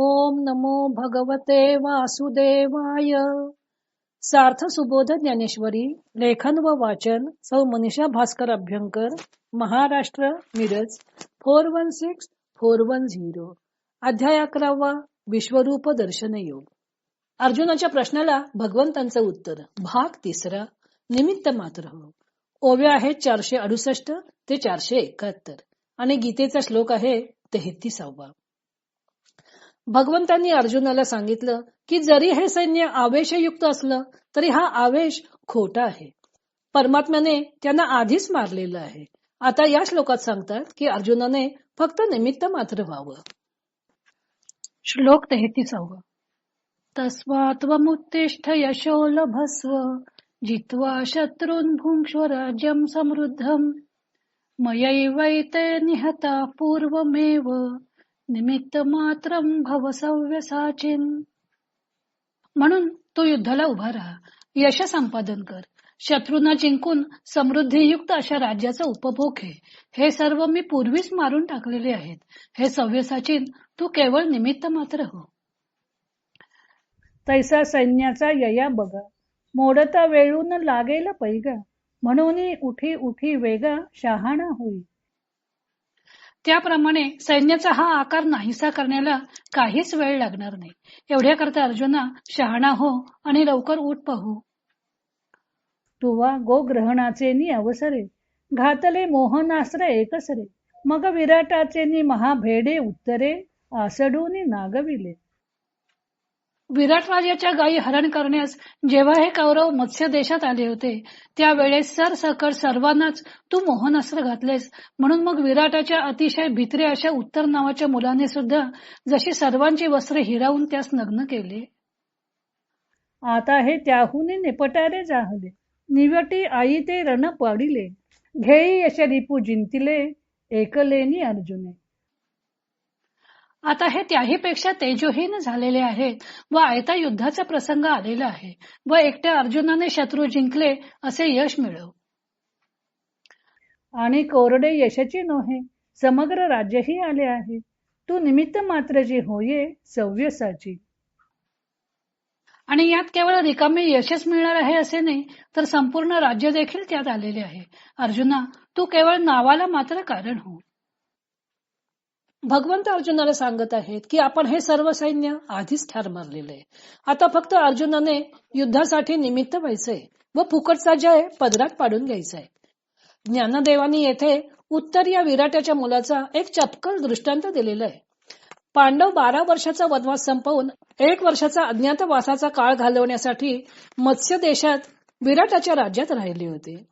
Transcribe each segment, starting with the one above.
ओम नमो भगवते वासुदेवाय. सार्थ सुबोध ज्ञानेश्वरी लेखन व वाचन सौ Manisha Bhaskar Abhyankar Maharashtra Miraj four one six four one zero. अध्याय अकरावा विश्वरूप दर्शन योग. अर्जुनाच्या प्रश्नाला भगवंतांचं उत्तर भाग तिसरा निमित्त मात्र हो. ओव्या आहेत चारशे अडुसष्ट ते चारशे एकाहत्तर. आणि गीतेचा श्लोक आहे तेहतीसावा. भगवंतांनी अर्जुनाला सांगितलं की जरी हे सैन्य आवेशयुक्त असलं तरी हा आवेश खोटा आहे. परमात्म्याने त्यांना आधीच मारलेलं आहे. आता या श्लोकात सांगतात की अर्जुनाने फक्त निमित्त मात्र व्हावं. श्लोक तेहतीसावा. तस्वात्वमुत्तिष्ठ यशो लभस्व जित्वा शत्रून् भुङ्क्ष्व राज्यं समृद्धम्। मयैवैते निहता पूर्वमेव। निमित्त मात्रम सव्यसाचिन म्हणून तू युद्धाला उभा राहा यश संपादन कर शत्रूंना जिंकून समृद्धीयुक्त अशा राज्याचा उपभोग घे. हे सर्व मी पूर्वीच मारून टाकलेले आहेत. हे सव्यसाचिन तू केवळ निमित्त मात्र हो. तैसा सैन्याचा यया बघा मोडता वेळून लागेल पैगा म्हणून उठी उठी वेगा शहाणा होई. त्याप्रमाणे सैन्याचा हा आकार नाहीसा करण्याला काहीच वेळ लागणार नाही. एवढ्या करता अर्जुना शहाणा हो आणि लवकर उठ पाहू. तुवा गोग्रहणाचे नि अवसरे घातले मोहनास्त्र एकसरे मग विराटाचे नि महाभेडे उत्तरे आसडून नागविले. विराट राजाच्या गायी हरण करण्यास जेव्हा हे कौरव मत्स्य देशात आले होते त्यावेळेस सर सकट सर्वांनाच तू मोहनास्त्र घातलेस. म्हणून मग विराटाच्या अतिशय भित्रे अशा उत्तर नावाच्या मुलाने सुद्धा जशी सर्वांची वस्त्रे हिरावून त्यास नग्न केले. आता हे त्याहून निपटारे जाहले. निवटी आई ते रण पाडिले. घेई यश रिपू जिंतिले एकलेनी अर्जुने. आता हे त्याहीपेक्षा तेजोहीन झालेले आहेत व आयता युद्धाचा प्रसंग आलेला आहे व एकट्या अर्जुनाने शत्रू जिंकले असे यश मिळव. आणि कोरडे यशाची नोहे समग्र राज्यही आले आहे. तू निमित्त मात्र जी होये सव्यसाची. आणि यात केवळ रिकामे यशच मिळणार आहे असे नाही तर संपूर्ण राज्य देखील त्यात आलेले आहे. अर्जुना तू केवळ नावाला मात्र कारण हो. भगवंत अर्जुनाला सांगत आहेत की आपण हे सर्व सैन्य आधीच ठार मारलेले आता फक्त अर्जुनाने युद्धासाठी निमित्त व्हायचंय व फुकटचा जय पदरात पाडून घ्यायचाय. ज्ञानदेवानी येथे उत्तर या विराटाच्या मुलाचा एक चपकल दृष्टांत दिलेला आहे. पांडव बारा वर्षाचा वनवास संपवून एक वर्षाचा अज्ञातवासाचा काळ घालवण्यासाठी मत्स्य देशात विराटाच्या राज्यात राहिले होते.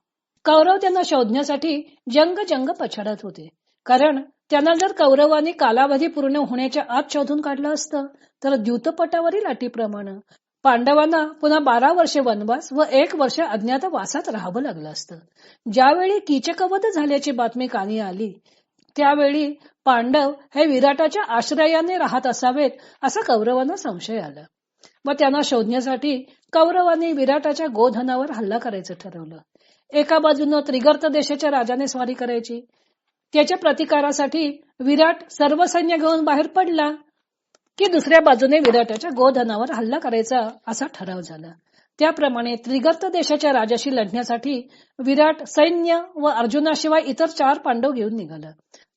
कौरव त्यांना शोधण्यासाठी जंग जंग पछाडत होते. कारण त्यांना जर कौरवानी कालावधी पूर्ण होण्याच्या आत शोधून काढलं असतं तर द्यूतपटावरील अटीप्रमाणे पांडवांना पुन्हा बारा वर्षे वनवास व एक वर्ष अज्ञात वासात राहावं लागलं असतं. ज्यावेळी कीचकवध झाल्याची बातमी कानी आली त्यावेळी पांडव हे विराटाच्या आश्रयाने राहत असावेत असा कौरवांना संशय आला. व त्यांना शोधण्यासाठी कौरवांनी विराटाच्या गोधनावर हल्ला करायचं ठरवलं. एका बाजूनं त्रिगर्त देशाच्या राजाने स्वारी करायची त्याच्या प्रतिकारासाठी विराट सर्व सैन्य घेऊन बाहेर पडला की दुसऱ्या बाजूने विराटाच्या गोधनावर हल्ला करायचा असा ठराव झाला. त्याप्रमाणे त्रिगर्त देशाच्या राजाशी लढण्यासाठी विराट सैन्य व अर्जुनाशिवाय इतर चार पांडव घेऊन निघाला.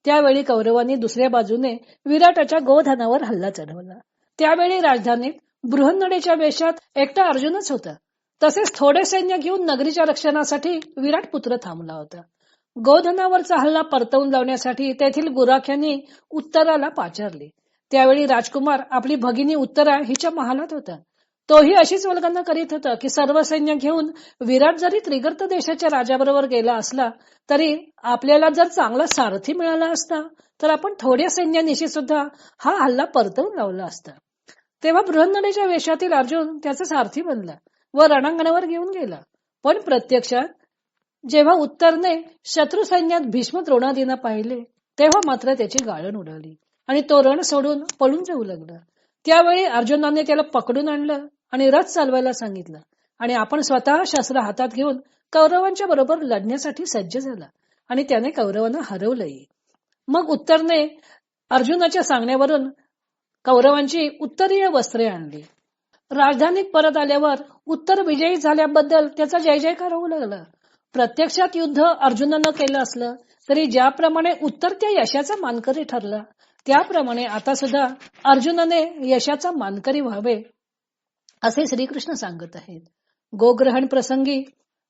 त्यावेळी कौरवांनी दुसऱ्या बाजूने विराटाच्या गोधनावर हल्ला चढवला. त्यावेळी राजधानीत बृहन्नडेच्या वेशात एकटा अर्जुनच होता. तसेच थोडे सैन्य घेऊन नगरीच्या रक्षणासाठी विराट पुत्र थांबला होता. गोधनावरचा हल्ला परतवून लावण्यासाठी तेथील गुराख्यांनी उत्तराला पाचारले. त्यावेळी राजकुमार आपली भगिनी उत्तरा हिच्या महालात होता. तोही अशीच वल्गना करीत होता की सर्व सैन्य घेऊन विराट जरी त्रिगर्त देशाच्या राजाबरोबर गेला असला तरी आपल्याला जर चांगला सारथी मिळाला असता तर आपण थोड्या सैन्यानिशी सुद्धा हा हल्ला परतवून लावला असता. तेव्हा बृहन्नडेच्या वेशातील अर्जुन त्याचा सारथी बनला व रणांगणावर घेऊन गेला. पण प्रत्यक्षात जेव्हा उत्तरने शत्रू सैन्यात भीष्म द्रोणादींना पाहिले तेव्हा मात्र त्याची गाळण उडाली आणि तो रण सोडून पळून जाऊ लागला. त्यावेळी अर्जुनाने त्याला पकडून आणलं आणि रथ चालवायला सांगितलं आणि आपण स्वतः शस्त्र हातात घेऊन कौरवांच्या बरोबर लढण्यासाठी सज्ज झाला आणि त्याने कौरवांना हरवलंही. मग उत्तरने अर्जुनाच्या सांगण्यावरून कौरवांची उत्तरीय वस्त्रे आणली. राजधानीत परत आल्यावर उत्तर विजयी झाल्याबद्दल त्याचा जय जयकार होऊ लागला. प्रत्यक्षात युद्ध अर्जुनानं केलं असलं तरी ज्याप्रमाणे उत्तर त्या यशाचा मानकरी ठरला त्याप्रमाणे आता सुद्धा अर्जुनाने यशाचा मानकरी व्हावे असे श्रीकृष्ण सांगत आहेत. गोग्रहण प्रसंगी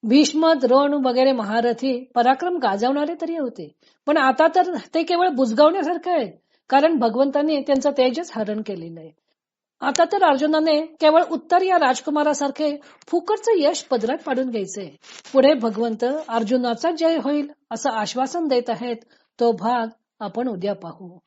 भीष्म द्रोण वगैरे महारथी पराक्रम गाजवणारे तरी होते पण आता तर ते केवळ बुजगावण्यासारखे आहेत कारण भगवंतांनी त्यांचं तेजच हरण केलेलं आहे. आता तर अर्जुनाने केवळ उत्तर या राजकुमारासारखे फुकटचं यश पदरात पाडून घ्यायचे. पुढे भगवंत अर्जुनाचा जय होईल असं आश्वासन देत आहेत तो भाग आपण उद्या पाहू.